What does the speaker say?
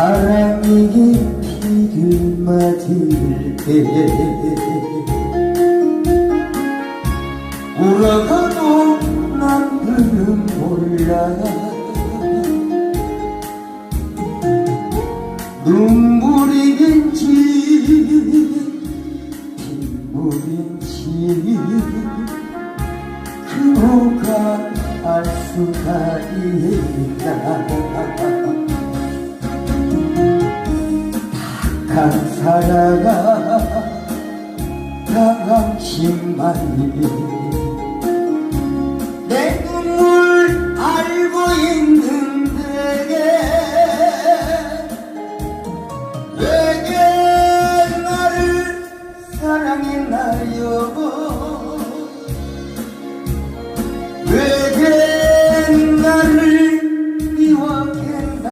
사랑이 길을 맞을 때 울어가도 남들은 몰라. 눈물이긴지 빗물인지. 그호가 알 수가 있다 강사라가 강함심만이. 내 꿈을 알고 있는데 왜게 나를 사랑했나요 왜